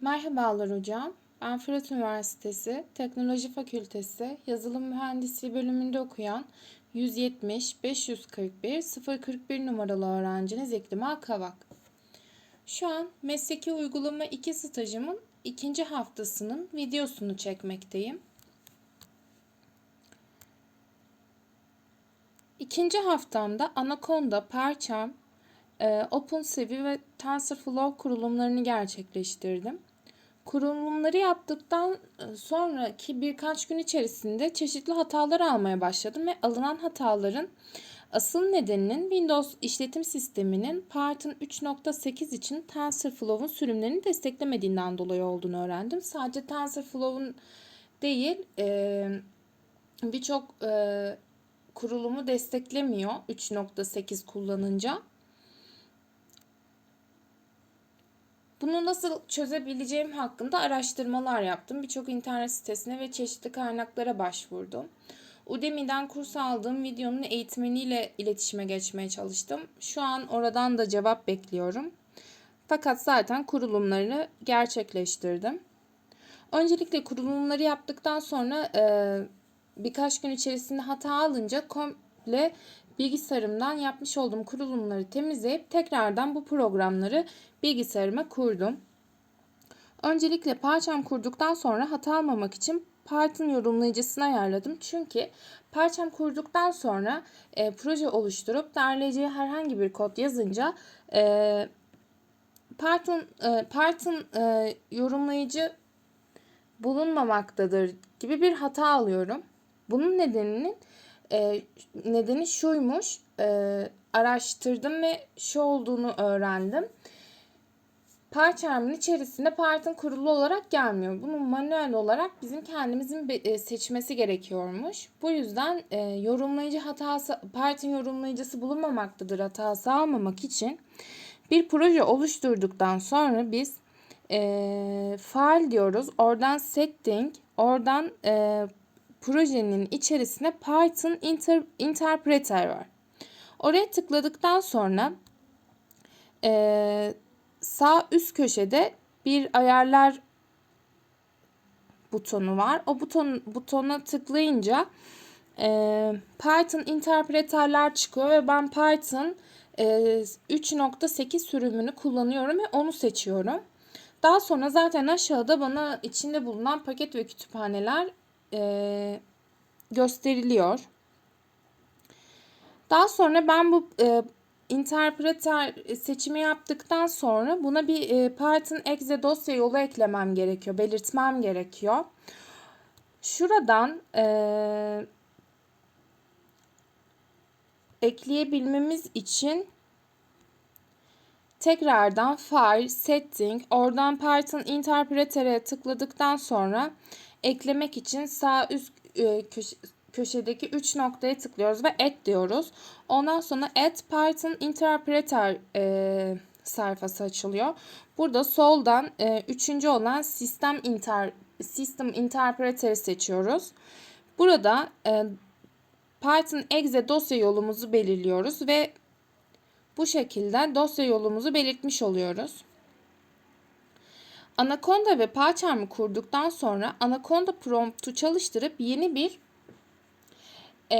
Merhabalar hocam. Ben Fırat Üniversitesi Teknoloji Fakültesi Yazılım Mühendisliği bölümünde okuyan 170 541 041 numaralı öğrenciniz İklima Kavak. Şu an mesleki uygulama 2 stajımın ikinci haftasının videosunu çekmekteyim. İkinci haftamda Anaconda, Parcham, e, OpenCV ve TensorFlow kurulumlarını gerçekleştirdim. Kurulumları yaptıktan e, sonraki birkaç gün içerisinde çeşitli hatalar almaya başladım ve alınan hataların asıl nedeninin Windows işletim sisteminin Python 3.8 için TensorFlow'un sürümlerini desteklemediğinden dolayı olduğunu öğrendim. Sadece TensorFlow'un değil e, birçok e, kurulumu desteklemiyor 3.8 kullanınca. Bunu nasıl çözebileceğim hakkında araştırmalar yaptım. Birçok internet sitesine ve çeşitli kaynaklara başvurdum. Udemy'den kurs aldığım videonun eğitmeniyle iletişime geçmeye çalıştım. Şu an oradan da cevap bekliyorum. Fakat zaten kurulumlarını gerçekleştirdim. Öncelikle kurulumları yaptıktan sonra e, birkaç gün içerisinde hata alınca komple bilgisayarımdan yapmış olduğum kurulumları temizleyip tekrardan bu programları bilgisayarıma kurdum. Öncelikle parçam kurduktan sonra hata almamak için Python yorumlayıcısını ayarladım. Çünkü parçam kurduktan sonra e, proje oluşturup derleyeceği herhangi bir kod yazınca e, Python e, Python e, yorumlayıcı bulunmamaktadır gibi bir hata alıyorum. Bunun nedeninin e, nedeni şuymuş. E, araştırdım ve şu olduğunu öğrendim. Parçamın içerisinde Python kurulu olarak gelmiyor. Bunu manuel olarak bizim kendimizin e, seçmesi gerekiyormuş. Bu yüzden e, yorumlayıcı hatası, Python yorumlayıcısı bulunmamaktadır hatası almamak için bir proje oluşturduktan sonra biz e, file diyoruz. Oradan setting, oradan e, projenin içerisinde Python inter, interpreter var. Oraya tıkladıktan sonra e, sağ üst köşede bir ayarlar butonu var. O buton butona tıklayınca e, Python interpreterler çıkıyor ve ben Python e, 3.8 sürümünü kullanıyorum ve onu seçiyorum. Daha sonra zaten aşağıda bana içinde bulunan paket ve kütüphaneler e, gösteriliyor. Daha sonra ben bu e, interpreter seçimi yaptıktan sonra buna bir e, Python exe dosya yolu eklemem gerekiyor, belirtmem gerekiyor. Şuradan e, ekleyebilmemiz için tekrardan File, Setting, oradan Python Interpreter'e tıkladıktan sonra eklemek için sağ üst e, köşe, köşedeki 3 noktaya tıklıyoruz ve add diyoruz. Ondan sonra add Python interpreter e, sayfası açılıyor. Burada soldan e, üçüncü olan sistem inter system interpreter'i seçiyoruz. Burada e, Python exe dosya yolumuzu belirliyoruz ve bu şekilde dosya yolumuzu belirtmiş oluyoruz. Anaconda ve PyCharm'ı kurduktan sonra Anaconda prompt'u çalıştırıp yeni bir e,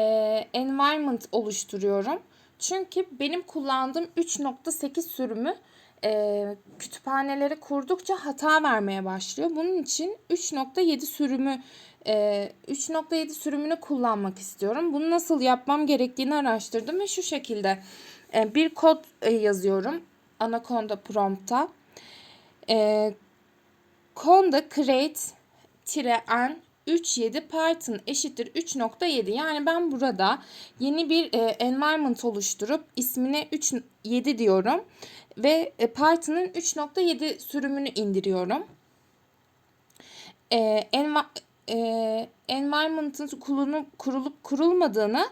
environment oluşturuyorum. Çünkü benim kullandığım 3.8 sürümü e, kütüphaneleri kurdukça hata vermeye başlıyor. Bunun için 3.7 sürümü e, 3.7 sürümünü kullanmak istiyorum. Bunu nasıl yapmam gerektiğini araştırdım ve şu şekilde bir kod e, yazıyorum Anaconda prompt'a. E, conda create n 3.7 Python eşittir 3.7 yani ben burada yeni bir e, environment oluşturup ismine 3.7 diyorum ve e, Python'ın 3.7 sürümünü indiriyorum. E, enva, e, environment'ın kurulup, kurulup kurulmadığını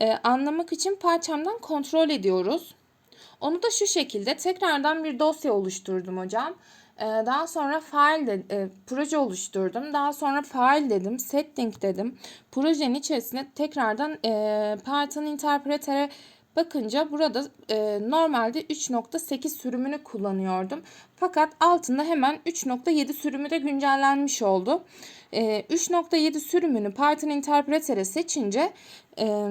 e, anlamak için parçamdan kontrol ediyoruz. Onu da şu şekilde tekrardan bir dosya oluşturdum hocam. Ee, daha sonra file de, e, proje oluşturdum. Daha sonra file dedim, setting dedim. Projenin içerisine tekrardan e, Python interpreter'e bakınca burada e, normalde 3.8 sürümünü kullanıyordum. Fakat altında hemen 3.7 sürümü de güncellenmiş oldu. E, 3.7 sürümünü Python Interpreter'e seçince e,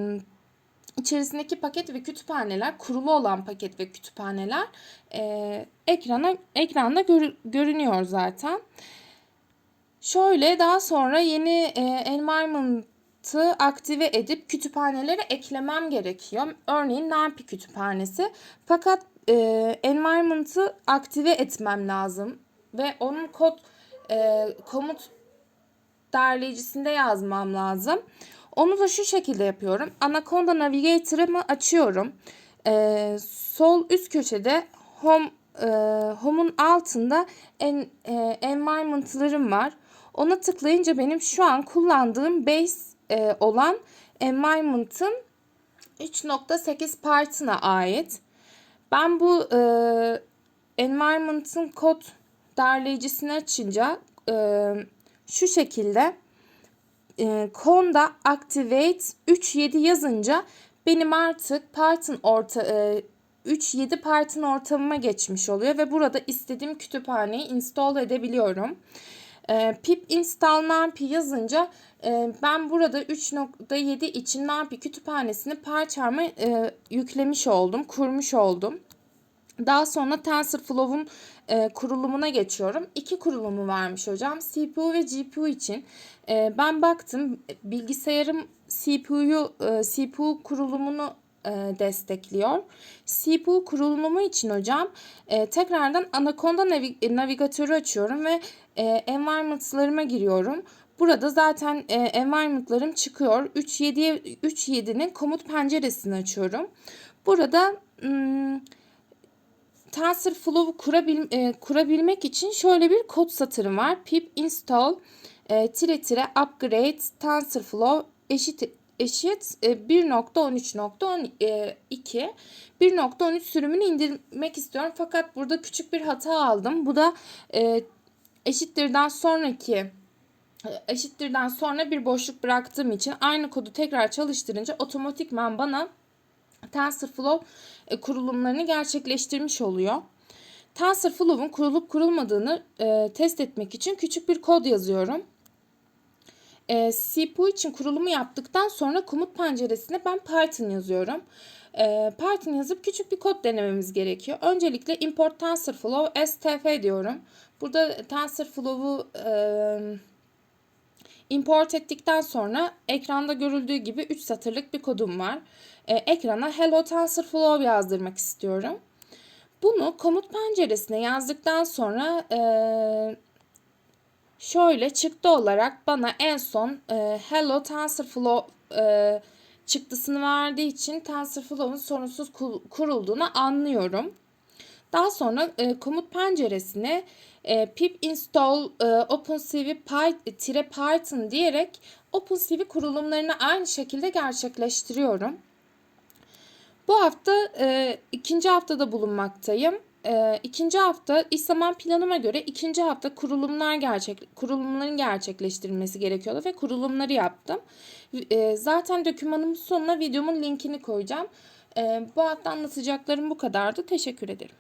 içerisindeki paket ve kütüphaneler kurulu olan paket ve kütüphaneler e, ekrana ekranda gör, görünüyor zaten. Şöyle daha sonra yeni e, environment'ı aktive edip kütüphanelere eklemem gerekiyor. Örneğin NumPy kütüphanesi. Fakat e, environment'ı aktive etmem lazım ve onun kod e, komut derleyicisinde yazmam lazım. Da şu şekilde yapıyorum. Anaconda Navigator'ımı açıyorum. Ee, sol üst köşede Home e, Home'un altında en, e, environment'larım var. Ona tıklayınca benim şu an kullandığım base e, olan environment'ın 3.8 partına ait. Ben bu e, environment'ın kod derleyicisini açınca e, şu şekilde e, Conda Activate 3.7 yazınca benim artık Python orta e, 3.7 Python ortamıma geçmiş oluyor ve burada istediğim kütüphaneyi install edebiliyorum. E, pip install numpy yazınca e, ben burada 3.7 için numpy kütüphanesini parçama e, yüklemiş oldum, kurmuş oldum. Daha sonra TensorFlow'un e, kurulumuna geçiyorum. İki kurulumu varmış hocam. CPU ve GPU için. E, ben baktım bilgisayarım CPU'yu e, CPU kurulumunu e, destekliyor. CPU kurulumu için hocam e, tekrardan Anaconda navi- navigatörü açıyorum ve e, environment'larıma giriyorum. Burada zaten e, environment'larım çıkıyor. 3.7'ye 3.7'nin komut penceresini açıyorum. Burada hmm, TensorFlow'u kurabil, e, kurabilmek için şöyle bir kod satırım var. pip install e, tire tire upgrade TensorFlow eşit eşit e, 1.13.12 1.13 sürümünü indirmek istiyorum. Fakat burada küçük bir hata aldım. Bu da e, eşittirden sonraki e, eşittirden sonra bir boşluk bıraktığım için aynı kodu tekrar çalıştırınca otomatikman bana TensorFlow e, kurulumlarını gerçekleştirmiş oluyor. TensorFlow'un kurulup kurulmadığını e, test etmek için küçük bir kod yazıyorum. E, CPU için kurulumu yaptıktan sonra komut penceresine ben Python yazıyorum. E, Python yazıp küçük bir kod denememiz gerekiyor. Öncelikle import TensorFlow stf diyorum. Burada TensorFlow'u e, import ettikten sonra ekranda görüldüğü gibi 3 satırlık bir kodum var. E, ekrana Hello TensorFlow yazdırmak istiyorum. Bunu komut penceresine yazdıktan sonra e, şöyle çıktı olarak bana en son e, Hello TensorFlow e, çıktısını verdiği için TensorFlow'un sorunsuz kurulduğunu anlıyorum. Daha sonra e, komut penceresine e, pip install e, OpenCV-Python diyerek OpenCV kurulumlarını aynı şekilde gerçekleştiriyorum. Bu hafta e, ikinci haftada bulunmaktayım. E, ikinci hafta iş zaman planıma göre ikinci hafta kurulumlar gerçek kurulumların gerçekleştirilmesi gerekiyordu ve kurulumları yaptım. E, zaten dokümanımın sonuna videomun linkini koyacağım. E, bu hafta anlatacaklarım bu kadardı. Teşekkür ederim.